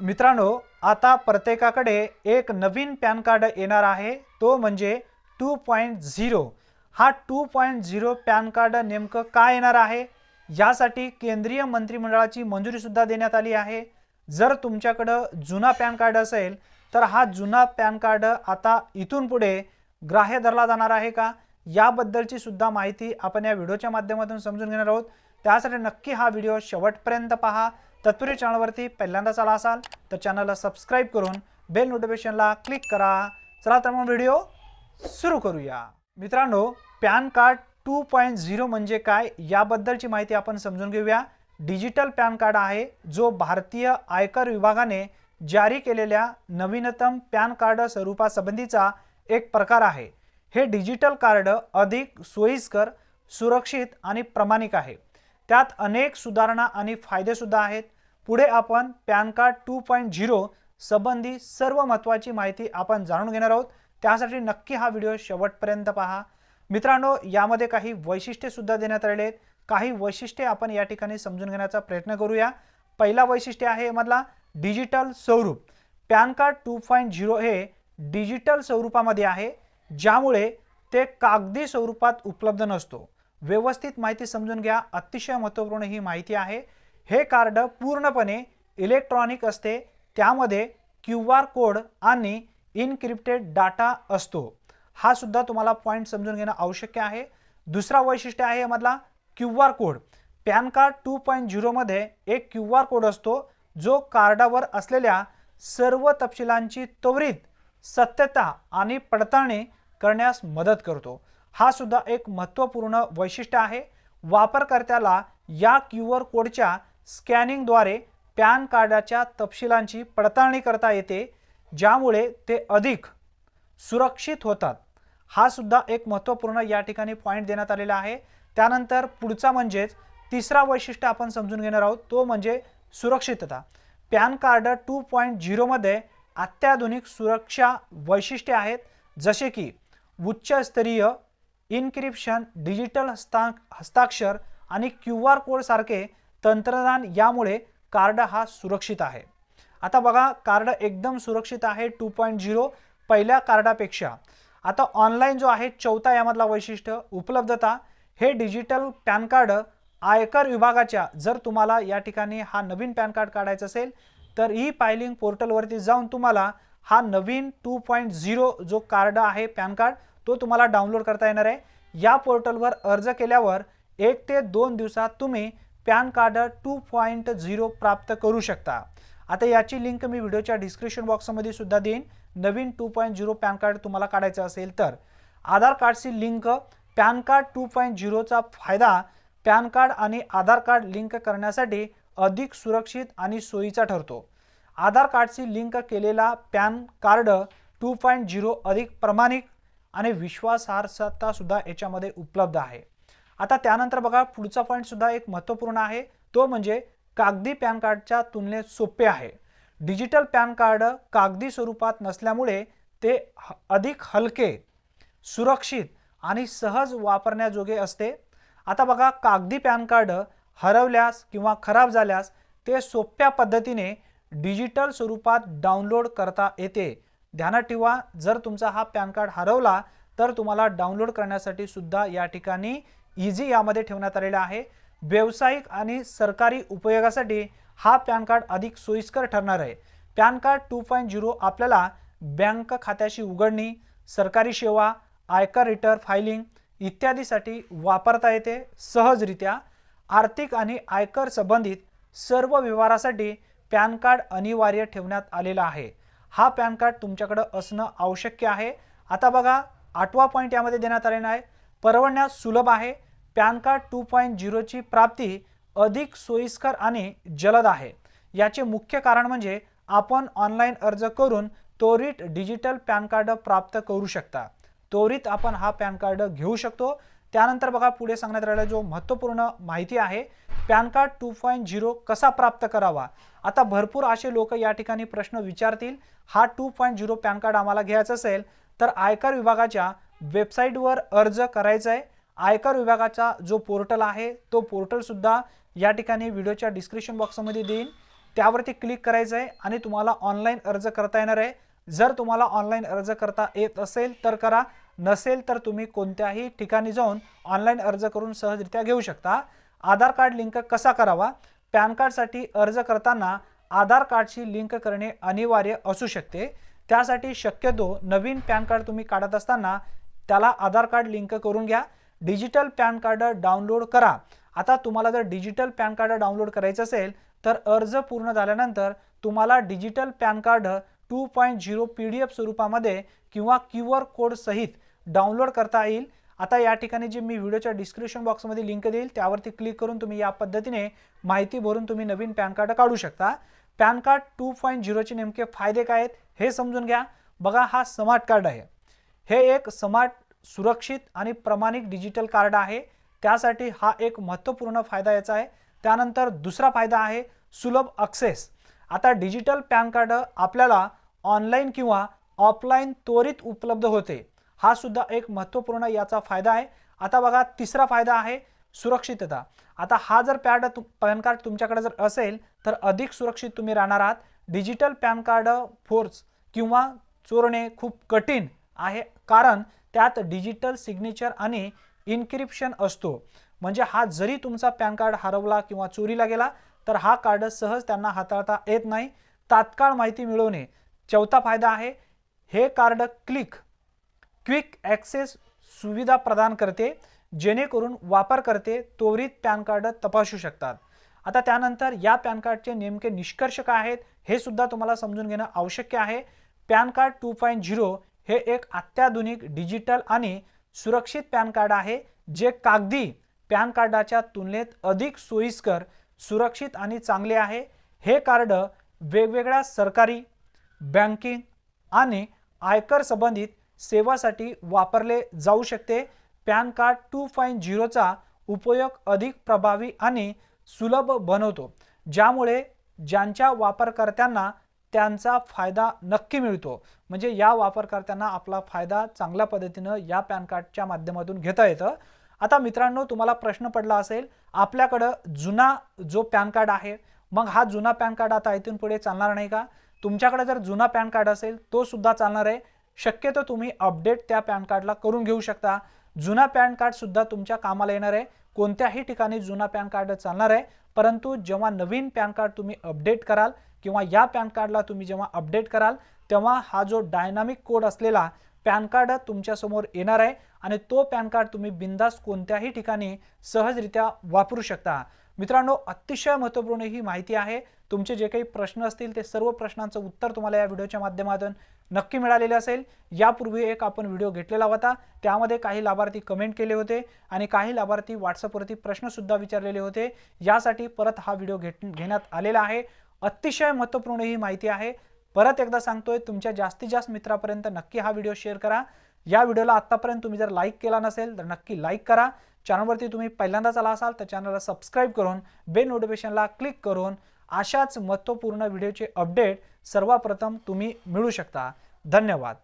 मित्रांनो आता प्रत्येकाकडे एक नवीन पॅन कार्ड येणार आहे. तो म्हणजे टू पॉईंट झिरो. हा two point zero PAN card नेमकं का येणार आहे? यासाठी केंद्रीय मंत्रिमंडळाची मंजुरीसुद्धा देण्यात आली आहे. जर तुमच्याकडं जुना पॅन कार्ड असेल तर हा जुना पॅन कार्ड आता इथून पुढे ग्राह्य धरला जाणार आहे का? याबद्दलची सुद्धा माहिती आपण या व्हिडिओच्या माध्यमातून समजून घेणार आहोत. त्यासाठी नक्की हा व्हिडिओ शेवटपर्यंत पहा. तत्पूर्वी चॅनलवरती पहिल्यांदाच आला असाल तर चॅनलला सबस्क्राईब करून बेल नोटिफिकेशनला क्लिक करा. चला तर मग व्हिडिओ सुरू करूया. मित्रांनो PAN card two point zero म्हणजे काय याबद्दलची माहिती आपण समजून घेऊया. डिजिटल पॅन कार्ड आहे जो भारतीय आयकर विभागाने जारी केलेल्या नवीनतम पॅन कार्ड स्वरूपासंबंधीचा एक प्रकार आहे. हे डिजिटल कार्ड अधिक सोयीस्कर सुरक्षित आणि प्रामाणिक आहे. त्यात अनेक सुधारणा आणि फायदेसुद्धा आहेत. पुढे आपण PAN card two point zero संबंधी सर्व महत्त्वाची माहिती आपण जाणून घेणार आहोत. त्यासाठी नक्की हा व्हिडिओ शेवटपर्यंत पहा. मित्रांनो यामध्ये काही वैशिष्ट्येसुद्धा देण्यात आलेले आहेत. काही वैशिष्ट्ये आपण या ठिकाणी समजून घेण्याचा प्रयत्न करूया. पहिला वैशिष्ट्य आहे मधला डिजिटल स्वरूप. PAN card two point zero हे डिजिटल स्वरूपामध्ये आहे ज्यामुळे ते कागदी स्वरूपात उपलब्ध नसतो. व्यवस्थित माहिती समजून घ्या. अतिशय महत्त्वपूर्ण ही माहिती आहे. हे कार्ड पूर्णपणे इलेक्ट्रॉनिक असते त्यामध्ये क्यू आर कोड आणि इनक्रिप्टेड डाटा असतो. हा सुद्धा तुम्हाला पॉईंट समजून घेणं आवश्यक आहे. दुसरा वैशिष्ट्य आहे मधला Q R code. PAN card two point झिरोमध्ये एक क्यू आर कोड असतो जो कार्डावर असलेल्या सर्व तपशिलांची त्वरित सत्यता आणि पडताळणी करण्यास मदत करतो. हा सुद्धा एक महत्त्वपूर्ण वैशिष्ट्य आहे. वापरकर्त्याला या क्यू आर कोडच्या स्कॅनिंगद्वारे पॅन कार्डाच्या तपशिलांची पडताळणी करता येते ज्यामुळे ते अधिक सुरक्षित होतात. हा सुद्धा एक महत्त्वपूर्ण या ठिकाणी पॉईंट देण्यात आलेला आहे. त्यानंतर पुढचा म्हणजेच तिसरा वैशिष्ट्य आपण समजून घेणार आहोत तो म्हणजे सुरक्षितता. पॅन कार्ड टू पॉईंट झिरोमध्ये अत्याधुनिक सुरक्षा वैशिष्ट्ये आहेत जसे की उच्चस्तरीय इन्क्रिप्शन डिजिटल हस्ता हस्ताक्षर आणि क्यू आर कोडसारखे तंत्रज्ञान यामुळे कार्ड हा सुरक्षित आहे. आता बघा कार्ड एकदम सुरक्षित आहे टू पॉईंट झिरो पहिल्या कार्डापेक्षा. आता ऑनलाईन जो आहे चौथा यामधला वैशिष्ट्य उपलब्धता हे डिजिटल पॅन कार्ड आयकर विभागाच्या जर तुम्हाला या ठिकाणी हा नवीन पॅन कार्ड काढायचा असेल तर ई फायलिंग पोर्टलवरती जाऊन तुम्हाला हा नवीन टू पॉईंट झिरो जो कार्ड आहे पॅन कार्ड तो तुम्हाला डाउनलोड करता येणार आहे. या पोर्टलवर अर्ज केल्यावर एक ते दोन दिवसात तुम्ही PAN card two point zero प्राप्त करू शकता. आता याची लिंक मी व्हिडिओच्या डिस्क्रिप्शन बॉक्समध्ये सुद्धा देईन. नवीन two point zero PAN card तुम्हाला काढायचं असेल तर. आधार कार्डची link PAN card two point झिरोचा फायदा पॅन कार्ड आणि आधार कार्ड लिंक करण्यासाठी अधिक सुरक्षित आणि सोयीचा ठरतो. आधार कार्डशी लिंक केलेला PAN card two point zero अधिक प्रमाणिक आणि विश्वासार्हता सुद्धा याच्यामध्ये उपलब्ध आहे. आता त्यानंतर बघा पुढचा पॉईंट सुद्धा एक महत्त्वपूर्ण आहे. तो म्हणजे कागदी पॅन कार्डच्या तुलनेत सोपे आहे. डिजिटल पॅन कार्ड कागदी स्वरूपात नसल्यामुळे ते ह- अधिक हलके सुरक्षित आणि सहज वापरण्याजोगे असते. आता बघा कागदी पॅन कार्ड हरवल्यास किंवा खराब झाल्यास ते सोप्या पद्धतीने डिजिटल स्वरूपात डाउनलोड करता येते. ध्यानात ठेवा जर तुमचा हा पॅन कार्ड हरवला तर तुम्हाला डाउनलोड करण्यासाठी सुद्धा या ठिकाणी इझी यामध्ये ठेवण्यात आलेला आहे. व्यावसायिक आणि सरकारी उपयोगासाठी हा पॅन कार्ड अधिक सोयीस्कर ठरणार आहे. PAN card two point zero आपल्याला बँक खात्याशी उघडणी सरकारी सेवा आयकर रिटर्न फायलिंग इत्यादीसाठी वापरता येते. सहजरित्या आर्थिक आणि आयकर संबंधित सर्व व्यवहारासाठी पॅन कार्ड अनिवार्य ठेवण्यात आलेला आहे. हा पॅन कार्ड तुमच्याकडं असणं आवश्यक आहे. आता बघा आठवा पॉईंट यामध्ये देण्यात आलेला आहे. परवडण्यास सुलभ आहे. पॅन कार्ड टू पॉईंट झिरोची प्राप्ती अधिक सोयीस्कर आणि जलद आहे. याचे मुख्य कारण म्हणजे आपण ऑनलाईन अर्ज करून त्वरित डिजिटल पॅन कार्ड प्राप्त करू शकता. त्वरित आपण हा पॅन कार्ड घेऊ शकतो. त्यानंतर बघा पुढे सांगण्यात राहिला जो महत्त्वपूर्ण माहिती आहे PAN card two point zero कसा प्राप्त करावा? आता भरपूर असे लोक या ठिकाणी प्रश्न विचारतील हा two point zero PAN card आम्हाला घ्यायचं असेल तर आयकर विभागाच्या वेबसाईटवर अर्ज करायचा आहे. आयकर विभागाचा जो पोर्टल आहे तो पोर्टलसुद्धा या ठिकाणी व्हिडिओच्या डिस्क्रिप्शन बॉक्समध्ये देईन. त्यावरती क्लिक करायचं आहे आणि तुम्हाला ऑनलाईन अर्ज करता येणार आहे. जर तुम्हाला ऑनलाईन अर्ज करता येत असेल तर करा. नसेल तर तुम्ही कोणत्याही ठिकाणी जाऊन ऑनलाईन अर्ज करून सहजरित्या घेऊ शकता. आधार कार्ड लिंक कसा करावा? पॅन कार्डसाठी अर्ज करताना आधार कार्डशी लिंक करणे अनिवार्य असू शकते. त्यासाठी शक्यतो नवीन पॅन कार्ड तुम्ही काढत असताना त्याला आधार कार्ड लिंक करून घ्या. डिजिटल पॅन कार्ड डाउनलोड करा. आता तुम्हाला जर डिजिटल पॅन कार्ड डाउनलोड करायचं असेल तर अर्ज पूर्ण झाल्यानंतर तुम्हाला digital PAN card two point zero P D F स्वरूपामध्ये किंवा क्यू आर कोडसहित डाउनलोड करता येईल. आता या ठिकाणी जे मी व्हिडिओच्या डिस्क्रिप्शन बॉक्समध्ये लिंक देईल त्यावरती क्लिक करून तुम्ही या पद्धतीने माहिती भरून तुम्ही नवीन पॅन कार्ड काढू शकता. पॅन कार्ड टू पॉईंट झिरोचे नेमके फायदे काय आहेत हे समजून घ्या. बघा हा स्मार्ट कार्ड आहे. हे एक स्मार्ट सुरक्षित आणि प्रमाणिक डिजिटल कार्ड आहे. त्यासाठी हा एक महत्त्वपूर्ण फायदा याचा आहे. त्यानंतर दुसरा फायदा आहे सुलभ अक्सेस आता डिजिटल पॅन कार्ड आपल्याला ऑनलाईन किंवा ऑफलाईन त्वरित उपलब्ध होते. हा सुद्धा एक महत्त्वपूर्ण याचा फायदा आहे. आता बघा तिसरा फायदा आहे सुरक्षितता. आता हा जर पॅड तु पॅन कार्ड तुमच्याकडे जर असेल तर अधिक सुरक्षित तुम्ही राहणार आहात. डिजिटल पॅन कार्ड फोर्स किंवा चोरणे खूप कठीण आहे. कारण त्यात डिजिटल सिग्नेचर आणि इन्क्रिप्शन असतो. म्हणजे हा जरी तुमचा पॅन कार्ड हरवला किंवा चोरीला गेला तर हा कार्ड सहज त्यांना हाताळता येत नाही. तात्काळ माहिती मिळवणे चौथा फायदा आहे. हे कार्ड क्लिक क्विक ॲक्सेस सुविधा प्रदान करते जेणेकरून वापरकर्ते त्वरित पॅन कार्ड तपासू शकतात. आता त्यानंतर या पॅन कार्डचे नेमके निष्कर्ष काय आहेत हे सुद्धा तुम्हाला समजून घेणं आवश्यक आहे. PAN card two point zero हे एक अत्याधुनिक डिजिटल आणि सुरक्षित पॅन कार्ड आहे जे कागदी पॅन कार्डाच्या तुलनेत अधिक सोयीस्कर सुरक्षित आणि चांगले आहे. हे कार्ड वेगवेगळ्या सरकारी बँकिंग आणि आयकर संबंधित सेवासाठी वापरले जाऊ शकते. पॅन कार्ड टू पॉईंट झिरोचा उपयोग अधिक प्रभावी आणि सुलभ बनवतो ज्यामुळे ज्यांच्या वापरकर्त्यांना त्यांचा फायदा नक्की मिळतो. म्हणजे या वापरकर्त्यांना आपला फायदा चांगल्या पद्धतीनं या पॅन कार्डच्या माध्यमातून घेता येतं. आता मित्रांनो तुम्हाला प्रश्न पडला असेल आपल्याकडं जुना जो पॅन कार्ड आहे मग हा जुना पॅन कार्ड आता इथून पुढे चालणार नाही का? तुमच्याकडे जर जुना पॅन कार्ड असेल तो सुद्धा चालणार आहे. शक्यतो तुम्ही अपडेट त्या पॅन कार्डला करून घेऊ शकता. जुना पॅन कार्ड सुद्धा तुमच्या कामाला येणार आहे. कोणत्याही ठिकाणी जुना पॅन कार्ड चालणार आहे. परंतु जेव्हा नवीन पॅन कार्ड तुम्ही अपडेट कराल किंवा या पॅन कार्डला तुम्ही जेव्हा अपडेट कराल तेव्हा हा जो डायनामिक कोड असलेला पॅन कार्ड तुमच्यासमोर येणार आहे आणि तो पॅन कार्ड तुम्ही बिंदास कोणत्याही ठिकाणी सहजरित्या वापरू शकता. मित्रांनो अतिशय महत्त्वपूर्ण ही माहिती आहे. तुमचे जे काही प्रश्न असतील ते सर्व प्रश्नांचं उत्तर तुम्हाला या व्हिडिओच्या माध्यमातून नक्की मिळालेले असेल. यापूर्वी एक आपण व्हिडिओ घेतलेला होता. त्यामध्ये काही लाभार्थी कमेंट केले होते आणि काही लाभार्थी व्हॉट्सअपवरती प्रश्नसुद्धा विचारलेले होते. यासाठी परत हा व्हिडिओ घेत घेण्यात आलेला आहे. अतिशय महत्त्वपूर्ण ही माहिती आहे. परत एकदा सांगतोय तुमच्या जास्तीत जास्त मित्रापर्यंत नक्की हा व्हिडिओ शेअर करा. या व्हिडिओला आत्तापर्यंत तुम्ही जर लाईक केला नसेल तर नक्की लाईक करा. चॅनलवरती तुम्ही पहिल्यांदाच आला असाल तर चॅनलला सबस्क्राईब करून बेल नोटिफिकेशनला क्लिक करून अशाच महत्त्वपूर्ण व्हिडिओचे अपडेट सर्वप्रथम तुम्ही मिळू शकता. धन्यवाद.